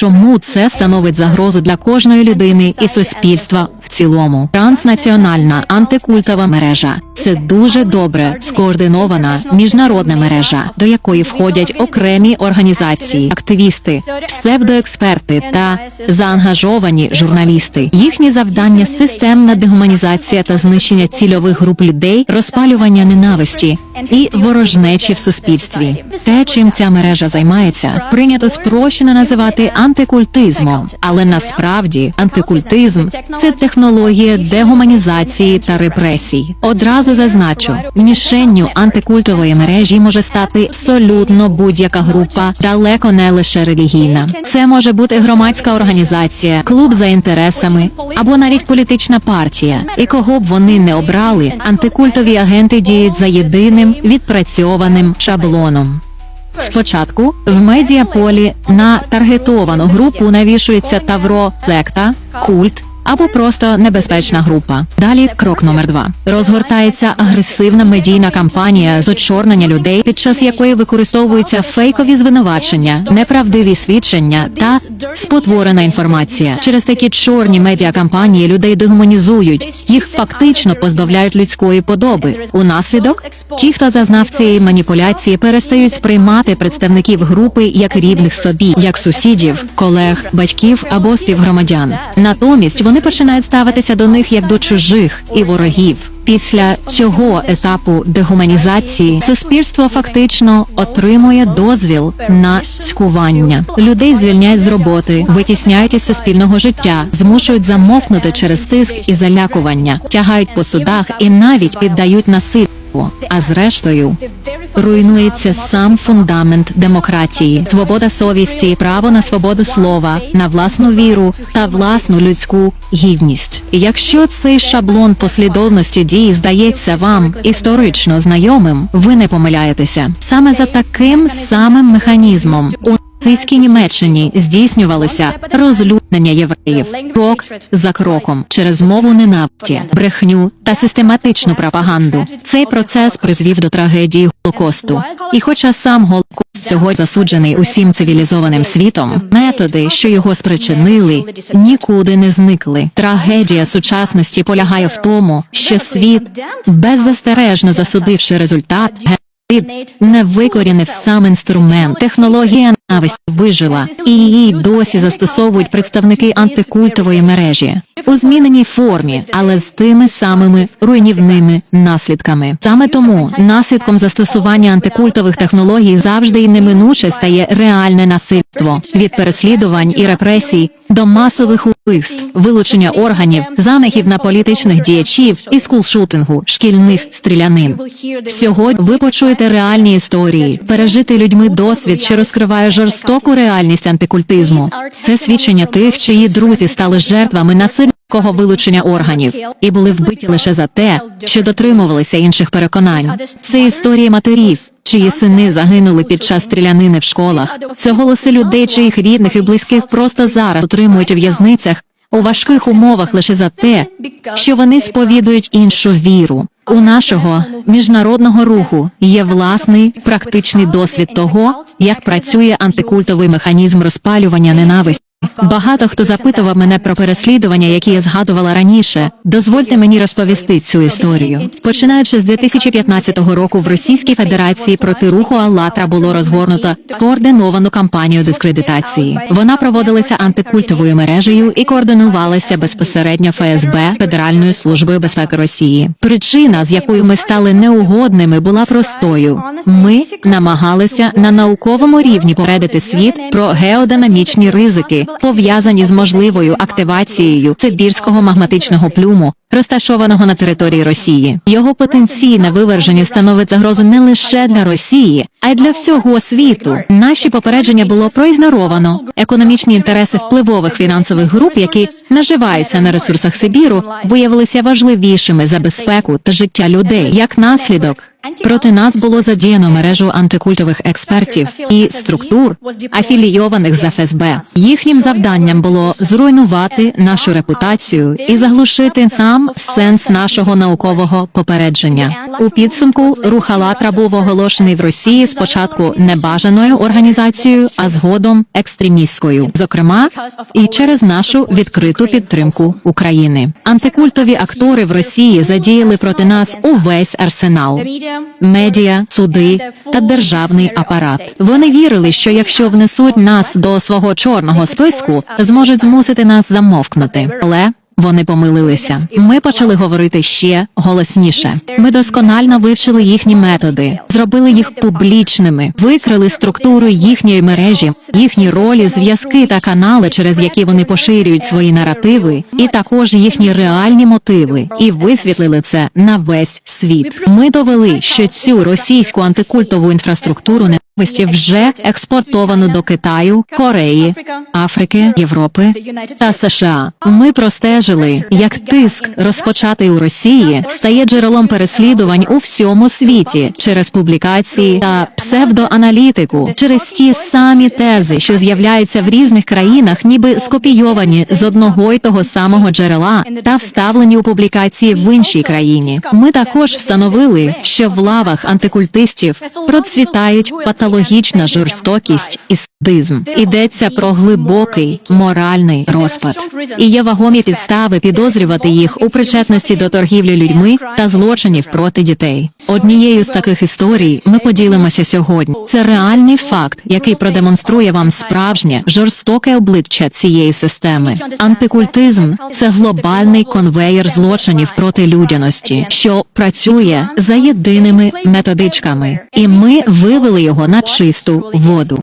Чому це становить загрозу для кожної людини і суспільства цілому? Транснаціональна антикультова мережа це дуже добре скоординована міжнародна мережа, до якої входять окремі організації, активісти, псевдоексперти та заангажовані журналісти. Їхні завдання системна дегуманізація та знищення цільових груп людей, розпалювання ненависті і ворожнечі в суспільстві. Те, чим ця мережа займається, прийнято спрощено називати антикультизмом, але насправді антикультизм це технологія дегуманізації та репресій. Одразу зазначу, мішенню антикультової мережі може стати абсолютно будь-яка група, далеко не лише релігійна. Це може бути громадська організація, клуб за інтересами або навіть політична партія. І кого б вони не обрали, антикультові агенти діють за єдиним відпрацьованим шаблоном. Спочатку в медіаполі на таргетовану групу навішується тавро, секта, культ або просто небезпечна група. Далі крок номер два розгортається агресивна медійна кампанія з очорнення людей, під час якої використовуються фейкові звинувачення, неправдиві свідчення та спотворена інформація. Через такі чорні медіакампанії людей дегуманізують, їх фактично позбавляють людської подоби. У наслідок ті, хто зазнав цієї маніпуляції, перестають сприймати представників групи як рівних собі, як сусідів, колег, батьків або співгромадян. Натомість вони починають ставитися до них як до чужих і ворогів. Після цього етапу дегуманізації суспільство фактично отримує дозвіл на цькування. Людей звільняють з роботи, витісняють із суспільного життя, змушують замовкнути через тиск і залякування, тягають по судах і навіть піддають насильству. А зрештою руйнується сам фундамент демократії, свобода совісті, право на свободу слова, на власну віру та власну людську гідність. Якщо цей шаблон послідовності дій здається вам історично знайомим, ви не помиляєтеся. Саме за таким самим механізмом нацистській Німеччині здійснювалося розлюднення євреїв крок за кроком через мову ненависті, брехню та систематичну пропаганду. Цей процес призвів до трагедії Голокосту. І хоча сам Голокост сьогодні засуджений усім цивілізованим світом, методи, що його спричинили, нікуди не зникли. Трагедія сучасності полягає в тому, що світ, беззастережно засудивши результат, геноцид, не викорінив сам інструмент. Технологія ненависті вижила, і її досі застосовують представники антикультової мережі у зміненій формі, але з тими самими руйнівними наслідками. Саме тому наслідком застосування антикультових технологій завжди і неминуче стає реальне насильство від переслідувань і репресій до масових убивств, вилучення органів, замахів на політичних діячів і скулшутингу, шкільних стрілянин. Сьогодні ви почуєте реальні історії, пережитий людьми досвід, що розкриває жорстоку реальність антикультизму. Це свідчення тих, чиї друзі стали жертвами насильницького вилучення органів і були вбиті лише за те, що дотримувалися інших переконань. Це історії матерів. Чиї сини загинули під час стрілянини в школах. Це голоси людей, чиїх рідних і близьких просто зараз утримують у в'язницях у важких умовах лише за те, що вони сповідують іншу віру. У нашого міжнародного руху є власний практичний досвід того, як працює антикультовий механізм розпалювання ненависті. Багато хто запитував мене про переслідування, які я згадувала раніше. Дозвольте мені розповісти цю історію. Починаючи з 2015 року в Російській Федерації проти руху «АЛЛАТРА» було розгорнуто скоординовану кампанію дискредитації. Вона проводилася антикультовою мережею і координувалася безпосередньо ФСБ Федеральною службою безпеки Росії. Причина, з якою ми стали неугодними, була простою. Ми намагалися на науковому рівні попередити світ про геодинамічні ризики пов'язані з можливою активацією Сибірського магматичного плюму, розташованого на території Росії. Його потенційне виверження становить загрозу не лише для Росії, а й для всього світу. Наші попередження було проігноровано. Економічні інтереси впливових фінансових груп, які наживаються на ресурсах Сибіру, виявилися важливішими за безпеку та життя людей. Як наслідок. Проти нас було задіяно мережу антикультових експертів і структур, афілійованих з ФСБ. Їхнім завданням було зруйнувати нашу репутацію і заглушити сам вам сенс нашого наукового попередження. У підсумку рух «АЛЛАТРА» був оголошений в Росії спочатку небажаною організацією, а згодом екстремістською, зокрема і через нашу відкриту підтримку України. Антикультові актори в Росії задіяли проти нас увесь арсенал медіа, суди та державний апарат. Вони вірили, що якщо внесуть нас до свого чорного списку, зможуть змусити нас замовкнути. Але вони помилилися. Ми почали говорити ще голосніше. Ми досконально вивчили їхні методи, зробили їх публічними, викрили структуру їхньої мережі, їхні ролі, зв'язки та канали, через які вони поширюють свої наративи, і також їхні реальні мотиви, і висвітлили це на весь світ. Ми довели, що цю російську антикультову інфраструктуру ненависті вже експортовано до Китаю, Кореї, Африки, Європи та США. Ми простежили, як тиск, розпочатий у Росії, стає джерелом переслідувань у всьому світі через публікації та псевдоаналітику, через ті самі тези, що з'являються в різних країнах, ніби скопійовані з одного й того самого джерела та вставлені у публікації в іншій країні. Ми також встановили, що в лавах антикультистів процвітають патологічна жорстокість і садизм. Йдеться про глибокий моральний розпад. І є вагомі підстави підозрювати їх у причетності до торгівлі людьми та злочинів проти дітей. Однією з таких історій ми поділимося сьогодні. Це реальний факт, який продемонструє вам справжнє жорстоке обличчя цієї системи. Антикультизм це глобальний конвеєр злочинів проти людяності, що працює за єдиними методичками, і ми вивели його на чисту воду.